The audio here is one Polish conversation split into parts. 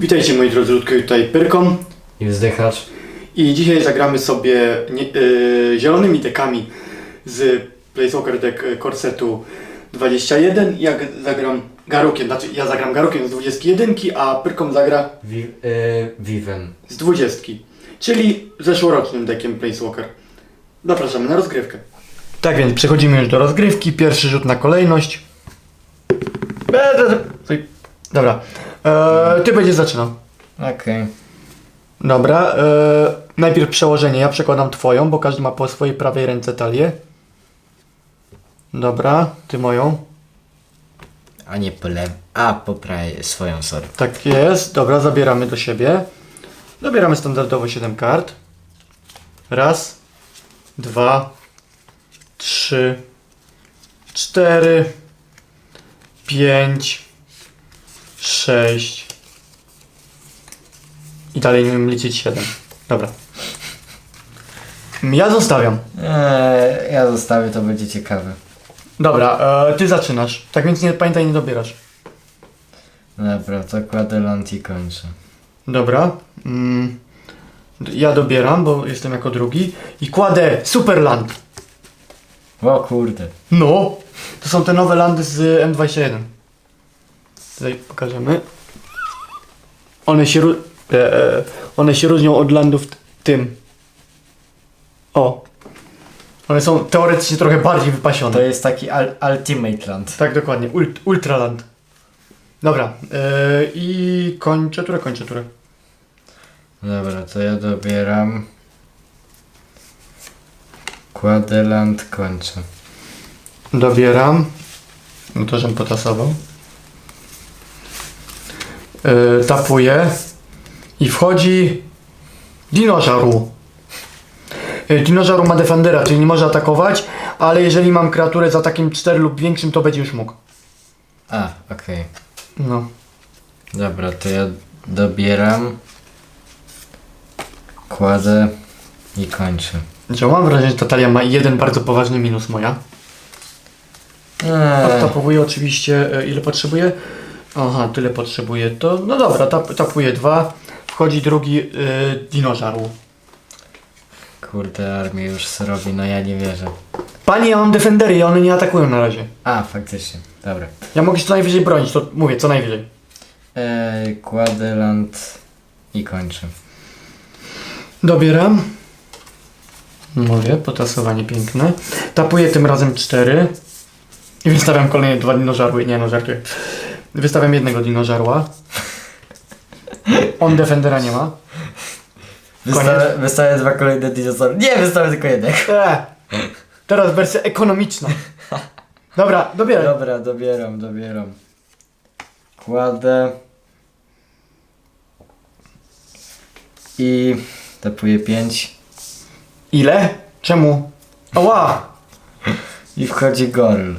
Witajcie moi drodzy, Ludko tutaj Pyrkom I wzdychacz. i dzisiaj zagramy sobie nie, yy, zielonymi dekami z Planeswalker Deck y, Corsetu 21 jak zagram Garukiem, znaczy ja zagram Garukiem z 21, a Pyrkom zagra Wi y Viven. z 20, czyli zeszłorocznym deckiem Planeswalker. Zapraszamy na rozgrywkę. Tak więc przechodzimy już do rozgrywki, pierwszy rzut na kolejność. Dobra, eee, ty będziesz zaczynał. Okej. Dobra, e, najpierw przełożenie. Ja przekładam twoją, bo każdy ma po swojej prawej ręce talię. Dobra, ty moją. A nie po lew... A, po prawej swoją, sorry. Tak jest. Dobra, zabieramy do siebie. Zabieramy standardowo 7 kart. Raz, dwa, trzy, cztery, pięć, sześć. I dalej nie wiem liczyć 7. Dobra. Ja zostawiam. Eee, ja zostawię, to będzie ciekawe. Dobra, e, ty zaczynasz. Tak więc nie pamiętaj, nie dobierasz. Dobra, to kładę ląd i kończę. Dobra. Mm, ja dobieram, bo jestem jako drugi. I kładę Superland. O kurde. No! To są te nowe landy z M21. Tutaj pokażemy. One się, e, e, one się różnią od landów tym. O. One są teoretycznie trochę bardziej To wypasione. jest taki al Ultimate Land. Tak, dokładnie. Ult- Ultraland. Dobra. E, I kończę turę, kończę turę. Dobra, to ja dobieram. Kładę land, kończę. Dobieram. No to, żebym potasował. Yy, tapuję. I wchodzi dinożaru. Yy, dinożaru ma defendera, czyli nie może atakować, ale jeżeli mam kreaturę za takim 4 lub większym, to będzie już mógł. A, okej. No. Dobra, to ja dobieram. Kładę i kończę. Znaczy, mam wrażenie, że ta talia ma jeden bardzo poważny minus moja. Eee, Odtapowuję oczywiście, e, ile potrzebuję. Aha, tyle potrzebuję. To, no dobra, tap, tapuję dwa. Wchodzi drugi yy, dinożaru. kurde, armię już robi, no ja nie wierzę. Panie, ja mam defendery i one nie atakują na razie. A, faktycznie, dobra. Ja mogę się co najwyżej bronić, to mówię, co najwyżej. Eee, kładę land i kończę. Dobieram. Mówię, potasowanie piękne. Tapuję tym razem cztery. I wystawiam kolejne dwa dinożarły. Nie no, żartuję. Wystawiam jednego dinożarła. On defendera nie ma. Wystawię, wystawię dwa kolejne dinozaury. Nie, wystawię tylko jednego. Eee, teraz wersja ekonomiczna. Dobra, dobieraj. Dobra, dobieram, dobieram. Kładę. I tapuję 5. Ile? Czemu? Ała! I wchodzi gorl.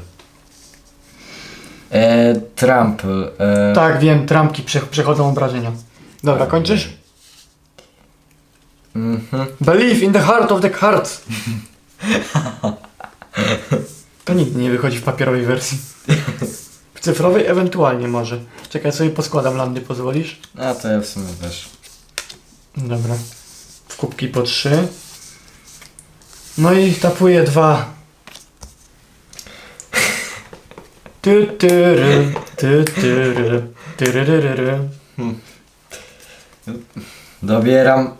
E, trample. E, Tak, wiem, trampki prze przechodzą obrażenia. Dobra, kończysz? Mhm. Believe in the heart of the cards. To nigdy nie wychodzi w papierowej wersji. W cyfrowej ewentualnie może. Czekaj, sobie poskładam landy, pozwolisz? A to ja w sumie też. Dobra. W kubki po trzy. No i tapuję dwa. Ty, tyry, ty, tyry, tyryryryry. Dobieram.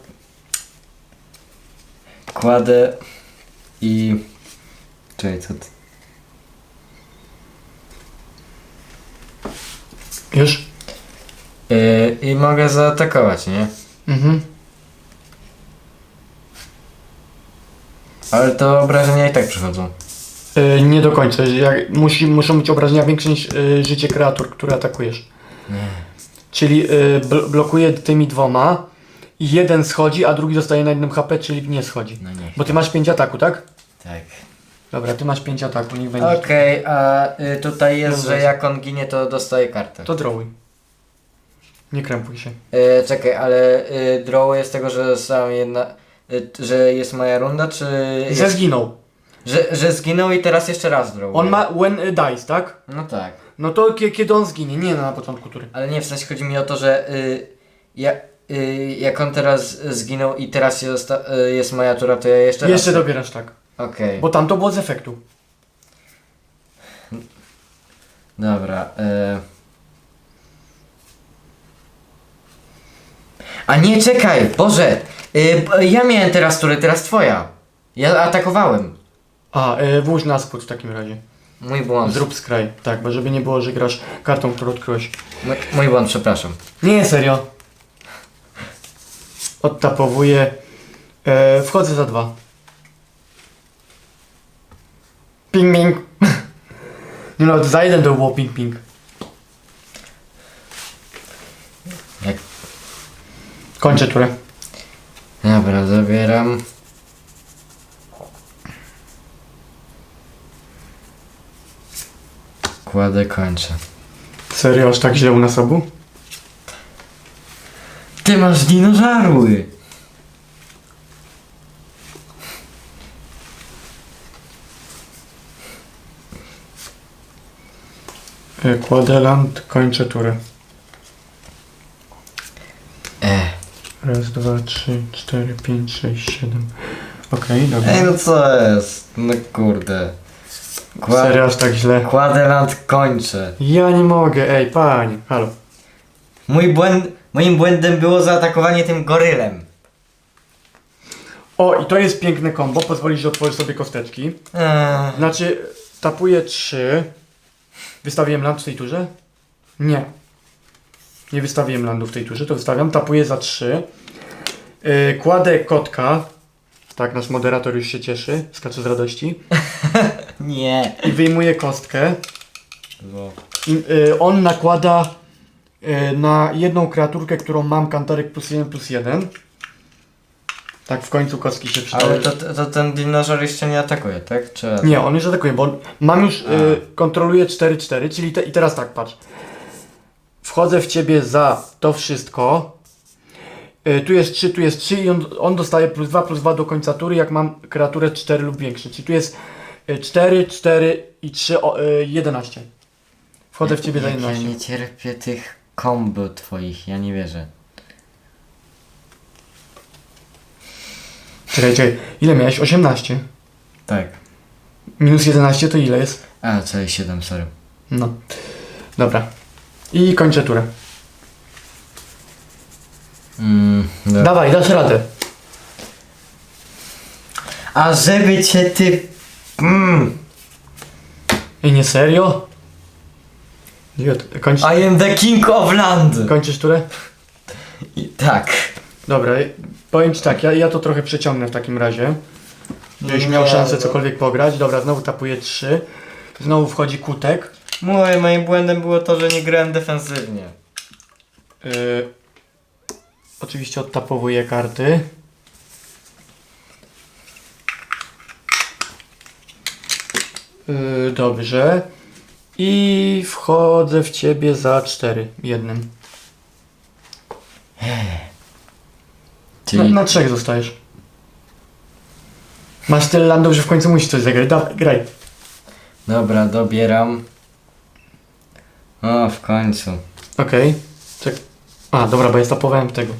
Kładę. I... Czekaj, co ty? Już? E, I mogę zaatakować, nie? Mhm. Ale to obrażenia i tak przychodzą. Y, nie do końca. Jak, musi, muszą być obrażenia większe niż y, życie kreatur, które atakujesz. Czyli y, bl blokuje tymi dwoma i jeden schodzi, a drugi zostaje na jednym HP, czyli nie schodzi. No nie. Bo ty masz 5 ataku, tak? Tak. Dobra, ty masz 5 ataku, niech będzie. Okej, a y, tutaj jest, Dobra. że jak on ginie, to dostaje kartę. To drawuj. Nie krępuj się. Y, czekaj, ale y, draw jest tego, że sam jedna. Y, że jest moja runda, czy. Że Jest, zginął. Że, że zginął i teraz jeszcze raz draw. On ma when y, dies, tak? No tak. No to kie- kiedy on zginie, nie na początku tury. Ale nie, w sensie chodzi mi o to, że y, ja, y, jak on teraz zginął i teraz zosta- y, jest moja tura, to ja jeszcze Jeszcze raz. dobierasz tak. Okej, Bo tam to było z efektu. dobra. Y... A nie, czekaj, Boże! Y, b- ja miałem teraz turę, teraz twoja. Ja atakowałem. A, e, włóż na spód w takim razie. Mój błąd. Zrób skraj. Tak, bo żeby nie było, że grasz kartą, którą odkryłeś. Mój, mój błąd, przepraszam. Nie, serio. Odtapowuję. E, wchodzę za dwa. Ping, ping. Nie no, za jeden to było ping, ping. Jak... Kończę turę. Dobra, zabieram. Kładę, kończę. Serio, aż tak źle u nas obu? Ty masz dinożarły! E, kładę land, kończę turę. E. Raz, dwa, trzy, cztery, pięć, sześć, siedem. Okej, dobra. Ej, no co jest? No kurde. Kła... Serio, aż tak źle. Kładę land, kończę. Ja nie mogę, ej, panie, halo. Mój błęd... Moim błędem było zaatakowanie tym gorylem. O, i to jest piękne kombo, pozwolisz, że otworzysz sobie kosteczki. Eee. Znaczy, tapuję 3. Wystawiłem land w tej turze? Nie. Nie wystawiłem landu w tej turze, to wystawiam. Tapuję za 3. Yy, kładę kotka. Tak, nasz moderator już się cieszy, skacze z radości. Nie. I wyjmuję kostkę. Bo... I, yy, on nakłada yy, na jedną kreaturkę, którą mam, kantarek plus 1 plus 1. Tak, w końcu kostki się przydały. Ale to, to, ten dinożar jeszcze nie atakuje, tak? Czy... Nie, on już atakuje, bo on, mam już, y, kontroluję 4-4, czyli te, i teraz tak, patrz. Wchodzę w ciebie za to wszystko. Y, tu jest 3, tu jest 3 i on, on dostaje plus 2, plus 2 do końca tury, jak mam kreaturę 4 lub większe. Czyli tu jest y, 4, 4 i 3, o, y, 11. Wchodzę w ciebie za Jak Ja 11. nie cierpię tych kombo twoich, ja nie wierzę. Czekaj, czekaj, ile miałeś? 18. Tak. Minus 11 to ile jest? A, co jest 7, sorry. No. Dobra. I kończę turę. Mm. Dawaj, dasz radę. A żeby cię ty... Mm. I nie serio? Idiot, kończ, I am the king of land! kończysz turę? I, tak. Dobra, powiem ci tak, ja, ja to trochę przeciągnę w takim razie. Żebyś miał Nie, szansę no. cokolwiek pograć. Dobra, znowu tapuję 3. Znowu wchodzi kutek. Moje, moim błędem było to, że nie grałem defensywnie. Yy, oczywiście odtapowuję karty. Yy, dobrze. I wchodzę w ciebie za 4. Jednym. Czyli... Na, na trzech zostajesz. Masz tyle landów, że w końcu musisz coś zagrać. Dawaj, graj. Dobra, dobieram. O, w końcu. Okej. Czek. A, dobra, bo ja stopowałem tego.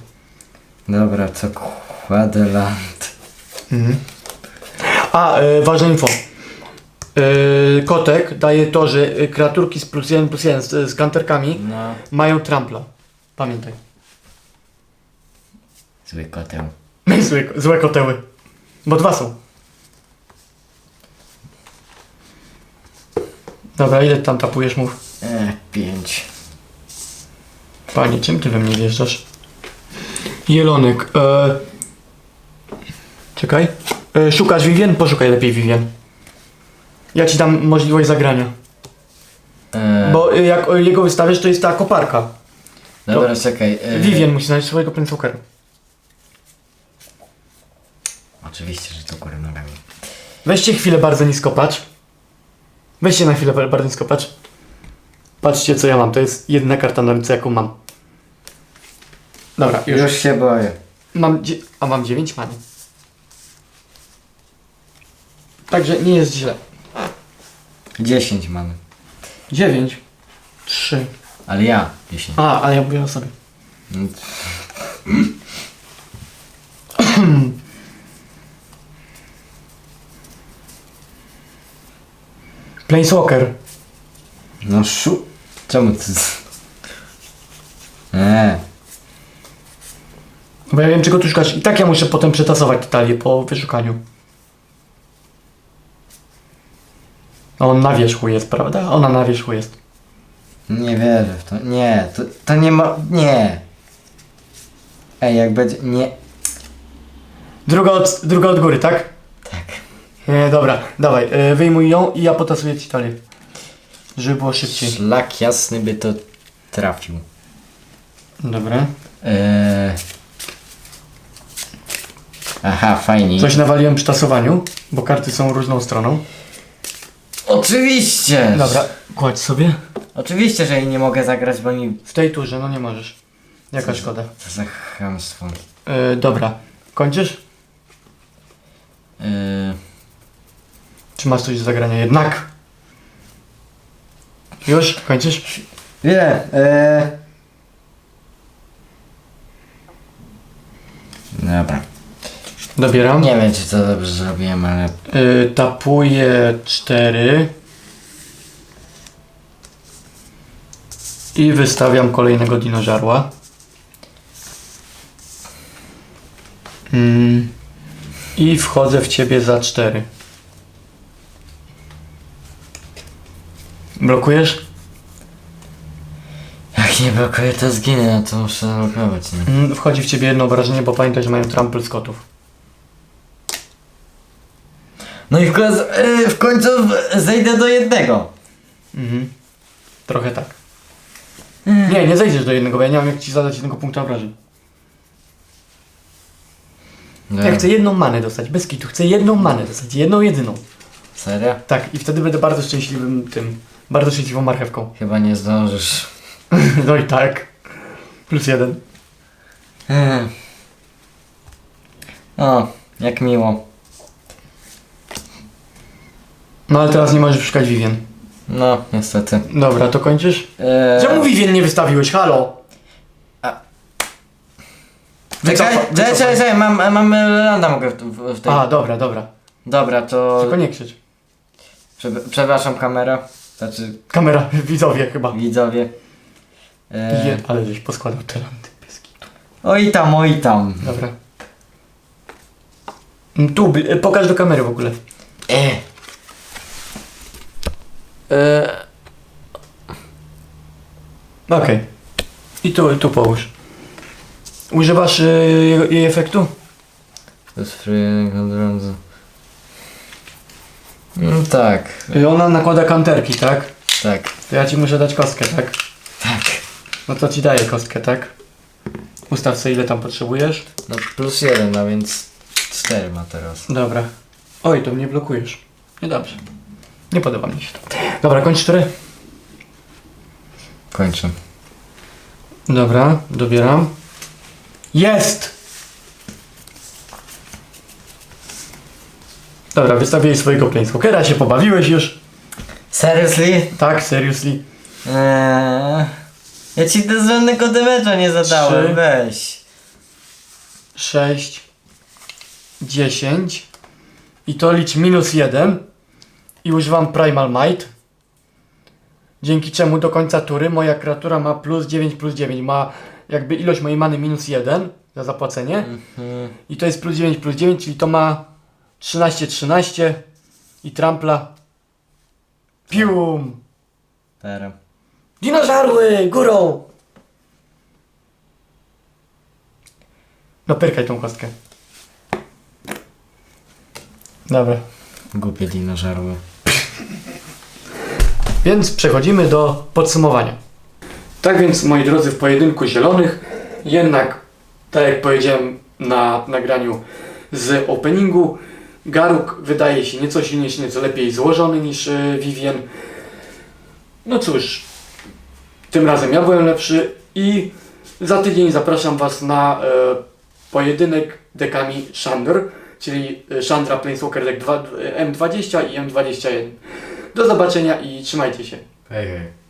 Dobra, to kładę land. Mhm. A, ważna info. E, kotek daje to, że kreaturki z plus 1 plus 1 z, z kanterkami No. mają trampla. Pamiętaj. Zły koteł. Złe, złe koteły. Bo dwa są. Dobra, ile tam tapujesz, mów. E, pięć. Panie, czym ty we mnie wjeżdżasz? Jelonek. E... Czekaj. E, szukasz Vivien? Poszukaj lepiej Vivien. Ja ci dam możliwość zagrania. E, Bo e, jak jego wystawisz, to jest ta koparka. Dobra, czekaj. E, Vivien musi znaleźć swojego Planeswalkera. Oczywiście, że to górę nogami. Weźcie chwilę bardzo nisko patrz. Weźcie na chwilę ba- bardzo nisko patrz. Patrzcie co ja mam. To jest jedna karta na ręce, jaką mam. Dobra, już. Już się boję. Mam dzie- a mam 9 many. Także nie jest źle. Dziesięć mamy. 9. 3. Ale ja dziesięć. A, ale ja mówię o sobie. Planeswalker. No szu... Czemu ty... Eee. Bo ja wiem czego tu szukasz. I tak ja muszę potem przetasować detalię po wyszukaniu. A On na wierzchu jest, prawda? Ona na wierzchu jest. Nie wierzę w to. Nie, to, to nie ma... Nie. Ej, jak będzie... Nie. Druga od, druga od góry, tak? Tak. E, dobra, dawaj, e, wyjmuj ją i ja potasuję ci talię. Żeby było szybciej. Szlak jasny by to trafił. Dobra. Eee. Aha, fajnie. Coś nawaliłem przy tasowaniu, bo karty są różną stroną. Oczywiście! Dobra, kładź sobie. Oczywiście, że jej nie mogę zagrać, bo mi... W tej turze, no nie możesz. Jaka szkoda. Co za chamstwo. E, dobra, kończysz? Eee. Czy masz coś do zagrania jednak? Już? Kończysz? Nie, eee. Dobra. Dobieram. Nie wiem, czy to dobrze zrobiłem, ale... Y, tapuję 4 i wystawiam kolejnego dinożarła. Mm. I wchodzę w ciebie za 4. Blokujesz? Jak nie blokuję, to zginę, no to muszę zablokować, nie? Mm, wchodzi w ciebie jedno obrażenie, bo pamiętaj, że mają trample skotów. No i w, końcu, yy, w końcu zejdę do jednego. Mhm. Trochę tak. Nie, nie zejdziesz do jednego, bo ja nie mam jak ci zadać jednego punktu obrażeń. Dobra. Ja chcę jedną manę dostać, bez kitu. Chcę jedną manę dostać, jedną jedyną. Serio? Tak, i wtedy będę bardzo szczęśliwym tym, bardzo szczęśliwą marchewką. Chyba nie zdążysz. No i tak. Plus jeden. Eee. O, jak miło. No ale teraz nie możesz szukać Vivien. No, niestety. Dobra, to kończysz? Eee. Czemu Vivien nie wystawiłeś? Halo? Wycofa- Czekaj, czekaj, wycofaj. czekaj, czekaj, mam, mam Landa mogę w, w, w tej... A, dobra, dobra. Dobra, to... Tylko nie krzycz. Prze przepraszam kamera. Znaczy, Kamera, widzowie chyba. widzowie. Eee. Je, ale żeś poskładał te landy kitu. Oj tam, oj tam. Dobra. Mm, Tu, bl- pokaż do kamery w ogóle. Eee. Eee. Okej. I tu, tu połóż. Używasz y, jej, jej efektu? To jest free od razu. No tak, Y, Ona nakłada kanterki, tak? tak, To ja ci muszę dać kostkę, tak? tak. No to ci daję kostkę, tak? Ustaw sobie ile tam potrzebujesz. No plus jeden, no więc cztery ma teraz. Dobra. Oj, to mnie blokujesz. Niedobrze. Nie podoba mi się to. Dobra, kończ cztery. Kończę. Dobra, dobieram. Jest! Dobra, wystawiłeś swojego planeswalkera, się pobawiłeś już. Seriously? Tak, seriously. Eee. Ja ci do żadnego damage'a nie zadałem, Trzy. weź. 6, 10 i to licz minus 1 i używam Primal Might. Dzięki czemu do końca tury moja kreatura ma plus 9 plus 9. Ma jakby ilość mojej many minus 1 za zapłacenie. Mhm. I to jest plus 9 plus 9, czyli to ma 13 13 i trampla. Pium! Teraz. Dinożarły! Górą! No pyrkaj tą kostkę. Dobra. Głupie dinożarły. Więc przechodzimy do podsumowania. Tak więc, moi drodzy, w pojedynku zielonych, jednak, tak jak powiedziałem na nagraniu z openingu, Garuk wydaje się nieco silniejszy, nieco lepiej złożony niż e, Vivien. No cóż, tym razem ja byłem lepszy i za tydzień zapraszam Was na e, pojedynek dekami Chandr, czyli e, Chandra Planeswalker deck 2, M20 i M21. Do zobaczenia i trzymajcie się. Hej, hej.